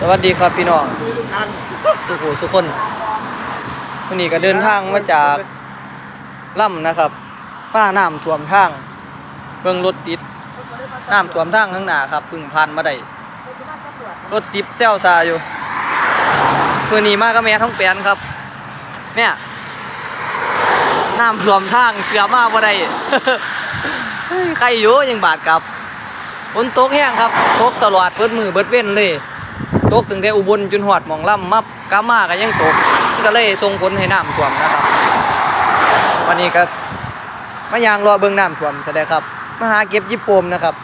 สวัสดีครับพี่น้องสุขุสุกคนวันนี้ก็เดินทางมาจากล่ำนะครับฝ้าน้ำท่วมทางเบิ่งรถติดน้ำท่วมทางข้างหน้าครับพึ่งผ่านมาได้รถติดเจ้าซาอยู่เพื่อนี้มากับแม่ท้องแปนครับเนี่ยน้ำท่วมทางเกือบมาบ่ได้ใครอยู่ยังบาดกับฝนตกแห้งครับตกตลอดเบิดมือเบิดเว้นเลย ตกตั้งแต่อุบลจนหอดมองล่ำมับกามาก็ยังตกก็เลยส่งผลให้น้ำท่วมนะครับ วันนี้ก็มายางรอเบิ่งน้ำท่วมแสดงครับมาหาเก็บยิปโปมนะครับ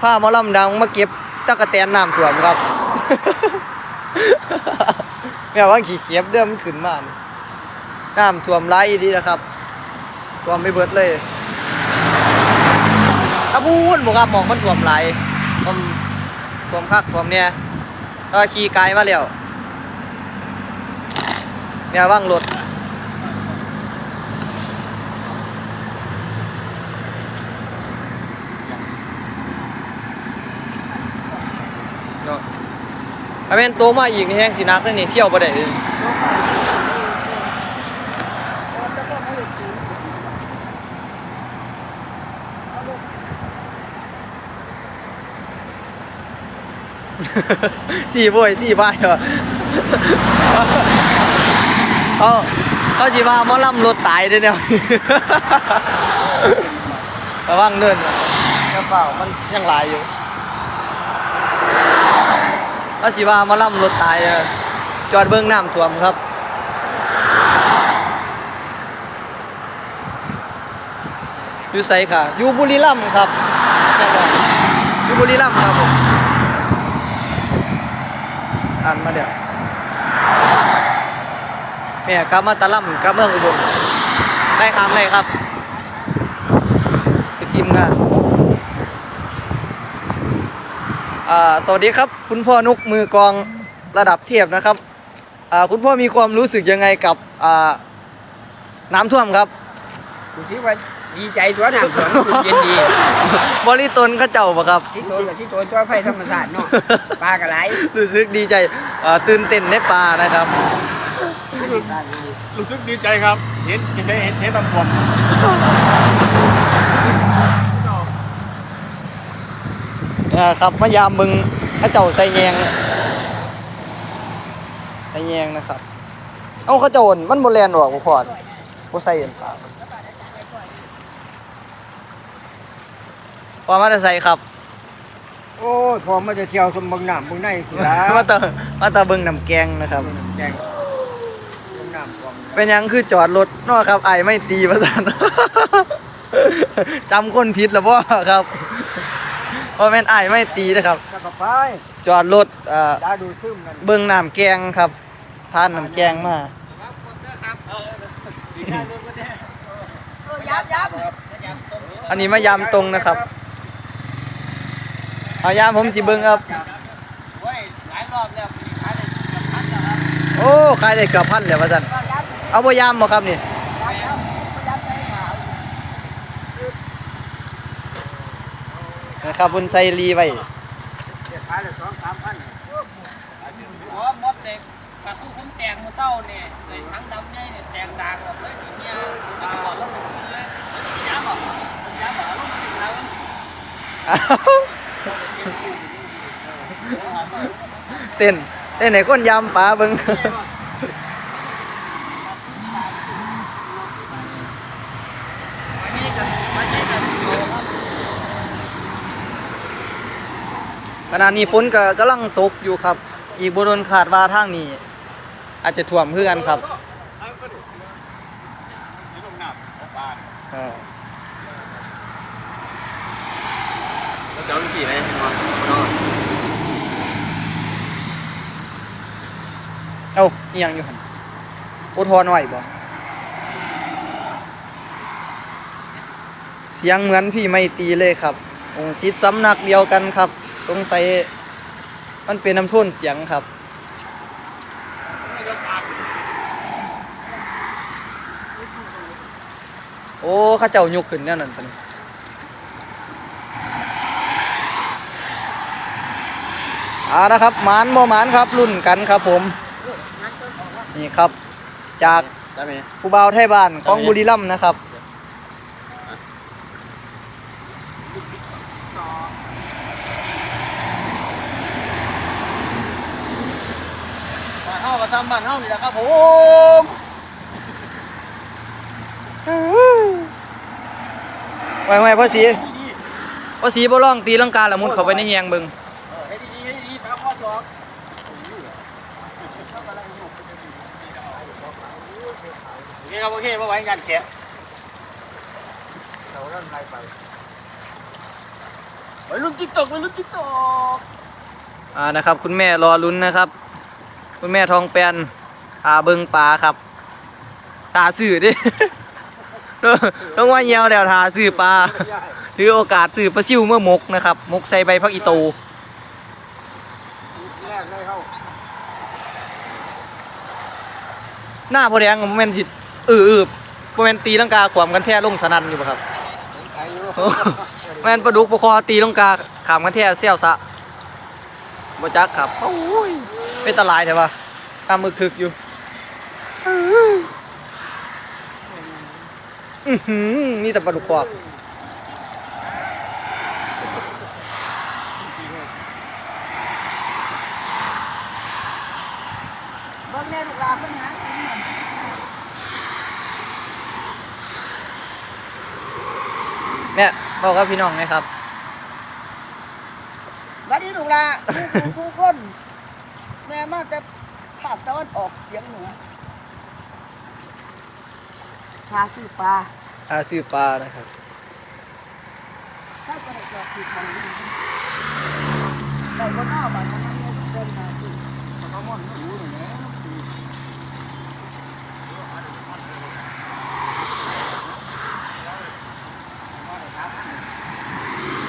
ผ้ามอลำดังมาเก็บตะกะแตนน้ำท่วมครับแม่ว่าขี่เก็บเดิมขึ้นมากน้ำท่วมร้ดีนะครับท่วมไปเบิดเลยตะบูนบอกครับมองมันท่วมหลผม ผมคักผมเนี่ยก็ขี่ไกลมาแล้วเนี่ยว่างรถเนาะถ้าเป็นโตมาอีกนี่แห้งสินักนี่เที่ยวบ่ได้เลย สี่บ่อยสี่บ้ายเหรอเขาเขาสิว่าหมอลำรถตายเด้อเนี่ย ระวังเนินกระเป๋ามันยังหลายอยู่ก็สิว่ามาล่ำรถตายอจอดเบื้องน้ำท่วมครับอยู่ไสค่ะอยู่บุรีรัมย์ครับอยู่บุรีรัมย์ครับผม อ่านมาเดี๋ยวแม่กลับมาตะล่ำกลับเมืองอุบลได้คำเลยครับคือทีมงานอ่าสวัสดีครับ คุณพ่อนุกมือกองระดับเทียบนะครับอ่าคุณพ่อมีความรู้สึกยังไงกับอ่าน้ำท่วมครับกูคิดว่า ดีใจตัวหนังสวนกูเย็นดีบริตนเข้าเจ้าปะครับ ที่โตกับที่โตตัวไฟธรรมศาสตร์เนาะปลากระไรรู้สึกดีใจอ่าตื่นเต้นในป่านะครับ รู้สึกดีใจครับ เห็นเห็นเห็นเห็นตำรวจอ่าครับมายามบึงเข้าเจ้าใส่แยงใส่แยงนะครับ เอาเข้าเจ้าอั่นมันโบแลนออกบ่พอดบ่ใส่เอ็นปากพ อมาจะใส่ครับ โอ้ยพอมาจะเที่ยวสมบังน้ำบังในสิละมาตามาตาเบิ่งน้ำแกงนะครับ แกงบังน้ำความเป็นหยังคือจอดรถเนอครับไอ้ไม่ตีประสาน จำคนผิดแล้วบ่ครับเพราะเป็นไอ้ไม่ตีนะครับ แล้วก็ไปจอดรถเอ่อดาดูซึมกันเบิ่งน้ำแกงครับทานน้ำแกงมา ยับยับอันนี้มายามตรงนะครับ เอายามผมสิเบิ่งครับหลายรอบแล้วขายได้กับพันแล้วครับโอ้ขายได้เกือบพันแล้วว่าซั่นเอาบ่ยามบ่ครับนี่นะครับเพิ่นใส่รีไว้ขายได้สองสามพันหัวมดเด็กกระทู้คุ้มแตงมาเศร้าเนี่ยเลยทั้งดำใหญ่เนี่ยแตงด่างออกเลยทีเนี้ยมันจะบอกลงพื้นเลยมันจะย้ำบอกย้ำบอกลงพื้นแล้วอ้า เต้นเต้นไหนคนยำปลาเบิ่งขณะนี้ฝนก็กำลังตกอยู่ครับ อีกบโดนขาดว่าทางนี้ อาจจะท่วมเพื่อนครับ นี่ลงน้ำของบ้านเออแล้วจะเอากี่ไหมาเอ้าอีหยังอยู่หันโอทอหน่อยบ่เสียงเหมือนพี่ไม่ตีเลยครับ องค์ศิษย์สำนักเดียวกันครับสงสัยมันเป็นน้ำท่นเสียงครับโอ้ข้าเจ้ายกขึ้นแน่นั่นปะนี่ อ่านะครับหมานบ่หมานครับรุ่นกันครับผม นี่ครับ จากได้ไหมผู้บ่าวไทยบ้านของบุรีรัมย์นะครับบ้านเฮากับซ้ำบ้านเฮานี่แหละครับผมไว้ไว้พ่อสีพ่อสีบ่ร้องตีลังกาละมุดเข้าไปในแยงเบิง ให้ดีๆให้ดีๆไปกับพ่อจอก โอเคครับโอเคมาไว้กันแขะเราเริ่มไล่ไปไปรุ่นติ๊กตอกไปรุ่นติ๊กตอกอ่านะครับ คุณแม่รอลุ้นนะครับ คุณแม่ทองแปนตาเบิงปลาครับตาสื่อดิต้องว่าเหี่ยวแล้วทาสื่อปลาถือโอกาสสื่อปลาซิวเมื่อมกนะครับ มกใส่ใบพักอีโตแรกเลยเข้าหน้าพอแดงผมแม่นสิ อืออือบ่แม่นตีลังกาขวามกันแท้ลงสนั่นอยู่บ่ครับไอ้อยู่โอ้แม่นปลาดุกปลาคอตีลังกาขามกันแท้เซี่ยวซะบ่จักครับโอ้ยเป็นตะลายแท้ปะตามมึกถึกอยู่อือหือนี่แต่ปลาดุกควัก เบิ่งแน่ลูกหลานเพิ่นหา แม่บอกกับพี่น้องหนะครับบัดนี้ลูกหลานผู้ผู้คน แม่มาจากภาคตะวันออกเฉียงเหนือพาซื้อปลาอาซื้อปลานะครับ ถ้าก็ได้จอดติดมันได้บ่นอบ้านนั้นเนี่ยเดินมาสิเขาม่อนไม่รู้เลยนะ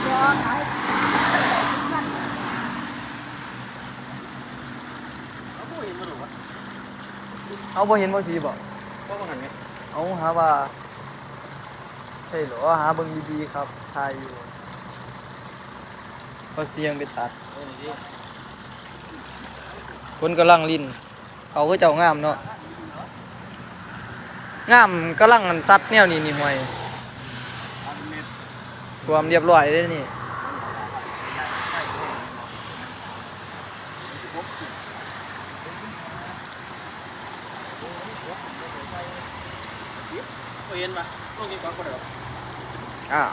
จอดไหน เอาบ่เห็นบ่สีบ่ก็มาหันไหมเอาหาว่าใช่เหรอหาเบิ่งดีๆครับทายอยู่ก็เสียงไปตัดคนกำลังลิ้นเขาก็เจ้างามเนาะงามกำลังอันซัดแนวนี้นี่ห่วยความเรียบร้อยเลยนี่ เห็นปะพวกนี้ก็บ่ได้อ้าว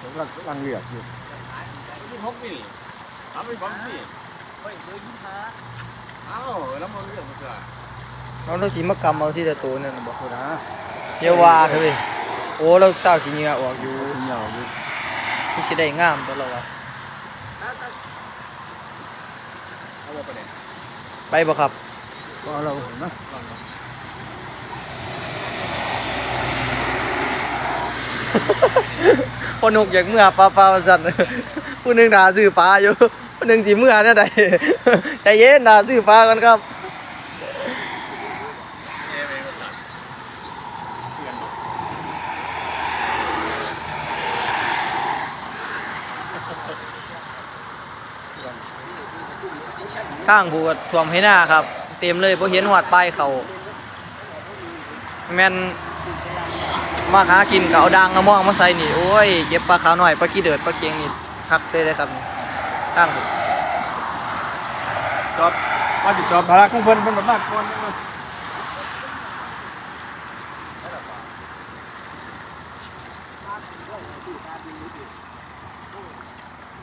ผมกำลังกำลังเลือกอยู่รุ่นหกนี่ทำเป็นความสิเฮ้ยเบอร์ยี่ห้าเอ้าแล้วมันเรื่องมันเสือเราต้องสีมากรรมเอาที่ละตัวนั่นน่ะบอกโอ้นะเยาว่าเถอะเว้ยโอ้เราเศร้าขี้เหงื่อออกอยู่เหนียวอยู่ที่สิได้งามตัวเราวะเอาไปเนี่ยไปบ่ครับก็เราเห็นไหม พอนกอยากเมื่อปลาปลาสั่นผู้หนึงด่าซื้อปลาอยู่ผู้หนึงสิเมื่อเนี่ยใดใจเย็นด่าซื้อปลากันครับข้างผูกถ่วมให้หน้าครับ เต็มเลยเพราะเห็นหวัดป้ายเขาแมน มาหากินก็เอาดังกระมองมาใส่นี่โอ้ยเก็บปลาขาวหน่อยปลากี้เดือดปลาเกียงนี่คักเลยเลยครับนี่ข้างผูกจอบมาติดจอบภาระของเพิ่นเพิ่นแบบมากก่อนจังเลย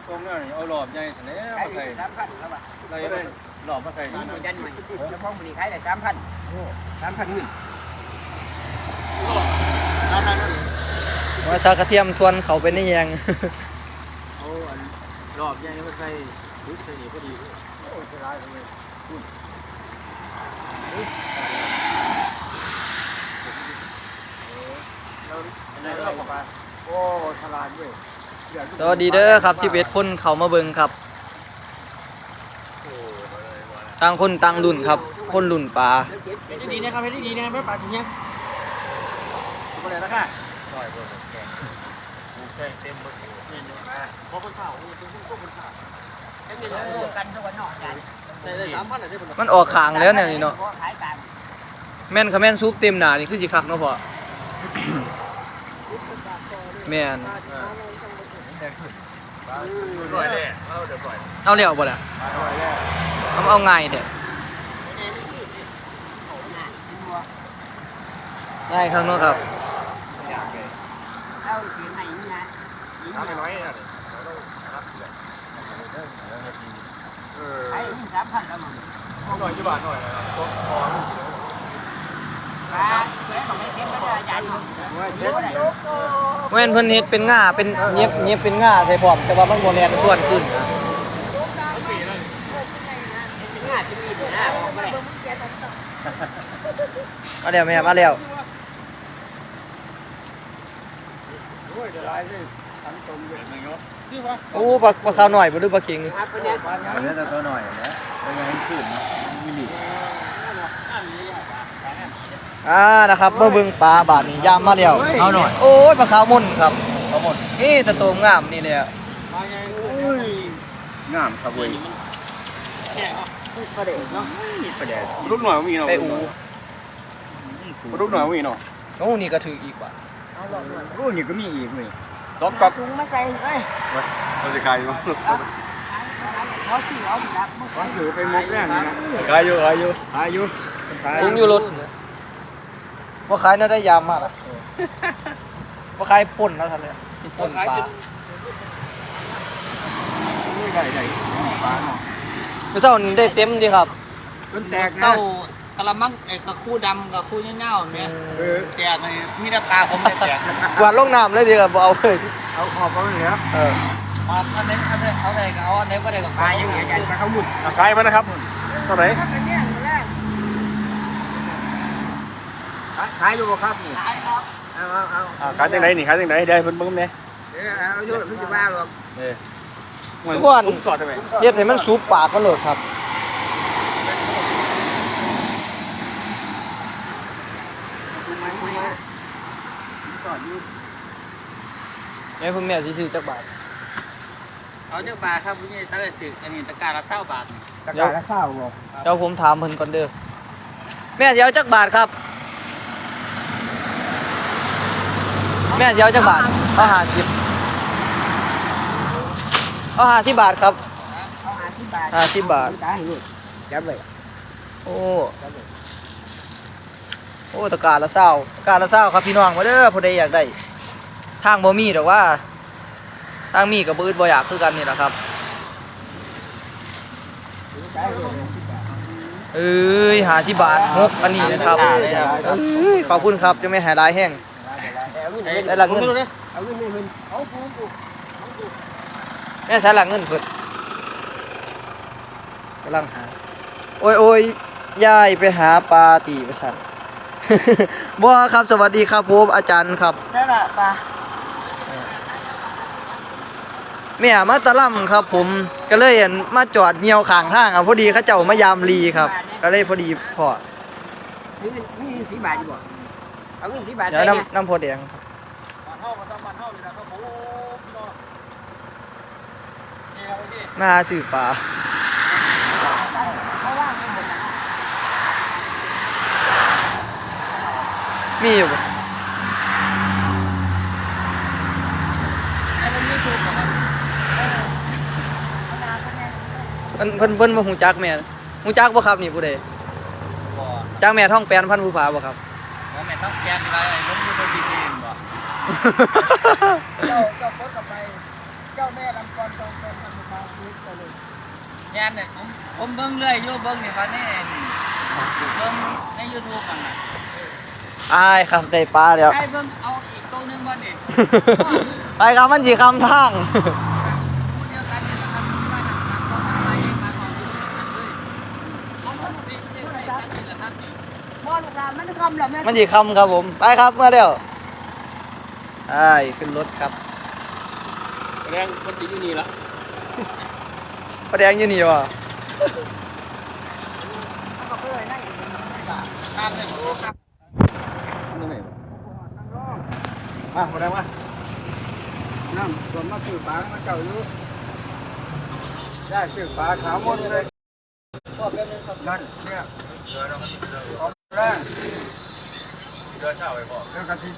ตรงนั้นเอาหลอบใหญ่เสร็จแล้วมาใส่สามพันแล้วป่ะใส่เลยหลอบมาใส่นี่นั่นหน่วยน่ะยันหน่วยเฉพาะมือนี้ขายได้สามพันสามพันหมื่น ว่าซากระเทียมทวนเขาไปในแยงเอาอันหลอบใหญ่มาใส่ปุ๊บใส่นี่พอดีโอ้จะร้ายเลยอันนั้นราบอกว่าโอ้ฉลาดเว้ยสวัสดีเด้อครับที่เบ็ดคนเขามาเบิงครับต่างคนต่างรุ่นครับ คนรุ่นปลาเฮ็ดดีนะครับเฮ็ดดีนะครับไม่ปลาถึงยัง บ่ได้ราคาร้อยเว้ยแกงใช่เต็มหมดนี่นี่เพราะคนข่าวนี่เป็นพวกคนข่าวกันทุกวันนอกกันได้สามพันอะไรผมมันออกขางแล้วเนี่ยนี่เนาะขายตามแม่นคะแม่นซุปเต็มหนานี่คือสิคักเนาะพ่อแม่นปล่อยเลยเอาเดี๋ยวปล่อยเอาแล้วบ่ล่ะปล่อยแล้วเอาเอาง่ายแท้ได้ครับเนาะครับ เอาสีไหนนี่นะทำน้อยนะเออไอ้นี่สามพันแล้วมึงหน่อยยี่บาทหน่อยนะพอปลาเจ๊ของไม่เต็มก็จะยันแม่นเพิ่นเฮ็ดเป็นง่าเป็นเย็บเย็บเป็นง่าใส่พร้อมแต่ว่ามันบ่แน่นส่วนขึ้นนะง่ายจะมีนะไม่ได้มาแล้วแม่มาแล้ว โอ้ย จะลายเลยทั้งตรงเลยโอ้ปลาปลาขาวหน่อยบ่หรือปลาเค็งนี่ครับเนี่ยอันนี้ตัวหน่อยนะเป็นยังไงขึ้นนะมิลิอ่านะครับมาเบิ่งปลาบาดนี้ยามมาแล้วเอาหน่อยโอ้ยปลาขาวม่นครับขาวม่นนี่ตะโตงามนี่แหละงามครับเว้ยประเดี๋ยวเนาะประแดดรุ่นหน่อยมีเนาะไปอูรุ่นหน่อยมีเนาะโอ้นี่ก็ถืออีกว่ะ รุ่นนี้ก็มีอีกนี่ซอกก๊อกถุงมาใส่เอ้ยเราจะขายอยู่เขาสี่เอาสิครับมึงความสื่อไปมกแน่นี่นะขายอยู่ขายอยู่ขายอยู่ขายถุงอยู่รถบ่ขายน่าได้ยามมากล่ะบ่ขายป่นแล้วท่านเลยป่นปลาได้ได้ปลาเนาะเมื่อเช้านี้ได้เต็มดีครับมันแตกนะเต้า กระมังไอ้กระคู่ดำกับคู่เง่าๆเนี่ยเออแตกเลยมีแต่ปลาผมไม่แตกกวาดลงน้ำเลยดีครับบ่เอาเลยเอาขอบเอาเลยครับเออมาอันนี้อันนี้เอาอะไรก็เอาอันนี้ก็ได้กับปลาอย่างเงี้ยปลาข้าวมุดขายมานะครับเท่าไหร่ถ้ากันเนี่ยแรกขายอยู่บ่ครับนี่ขายครับเอาเอาเอาอ่าขายจังไหนนี่ขายจังไหนได้เพิ่นเบิ่งแหน่เออเอาอยู่พี่จะว่าหรอกเออผมสอดได้ไหมเฮ็ดให้มันสูบปากกันโลดครับ สอนอยู่ แม่เพิ่งแม่สิซื้อจักบาทเอาเจ้าปลาครับพี่นี่ตั้งแต่ถึงอันนี้ตะการละเศร้าบาทตะกร้าละข้าวบ่เดี๋ยวผมถามเพิ่นก่อนเด้อแม่สิเอาจักบาทครับ แม่สิเอาจักบาทเอา50เอา50บาทครับ เอาหาที่บาทห้าสิบบาท ตายนี่จับเลยโอ้โอ้ตะการละเศร้าตะการละเศร้าครับพี่น้องมาเด้อผู้ใดอยากได้ ทางบ่มีดอกว่าทางมีกับบืดบ่อยากคือกันนี่แหละครับเอ้ยหาที่บาทหกอันนี้นะครับเอ้ยขอบคุณครับจะไม่หายรายแห้งได้หลังเงินเอาเงินเงินแม่ใช้หลังเงินเพิ่นกำลังหา โอ้ยโอ้ยยายไปหาปลาตีประชันบ่ครับสวัสดีครับผมอาจารย์ครับนั่นแหละปลา แม่มาตะล่ำครับ ผมก็เลยเห็นมาจอดเหี่ยวข้างทางอะพอดีเขาเจ้ามายามรีครับ ก็เลยพอดีพอมีเงินมีเงินสีบาทอยู่บ่เอาเงินสีบาทเดี๋ยวใส่เนี่ยน้ำน้ำพอแดงครับบ้านเฮามาซ้ำบ้านเฮา เพิ่นเพิ่นเพิ่นบ่ฮู้จักแม่ฮู้จักบ่ครับนี่ผู้ใดบ่จักแม่ท่องแปลนพันผู้ผาบ่ครับว่าแม่ต้องแก้ที่ว่าไอ้มันไม่ต้องดีเองบ่เจ้าเจ้าโคตรกับไปเจ้าแม่ลำกรจองจองทำมาซื้อไปเลยงานเนี่ยผมผมเบิ่งเรื่อยอยู่เบิ่งนี่ว่านี่เบิ่งใน YouTube มันน่ะอายครับได้ปลาแล้วไอ้เบิ่งเอาอีกตัวหนึงบ่นี่ไปครับมันสิคำทางำเหรอแม่มันสิคำครับผม ไปครับมาแล้วไอ้ายขึ้นรถครับแรงมันติดอยู่นี่ละปลาแดงอยู่นี่ว่ะเอาไปเลยนั่งอีกคนไม่บาทตามเลยผมครับนี่ไงมามาได้มาน้ำส่วนมาซื้อปลามาเจ้าอยู่ได้ซื้อปลาขาวหมดเลยพ่อแป๊บนึงครับนั่นเนี่ยเรือเราออกแรง เรือเ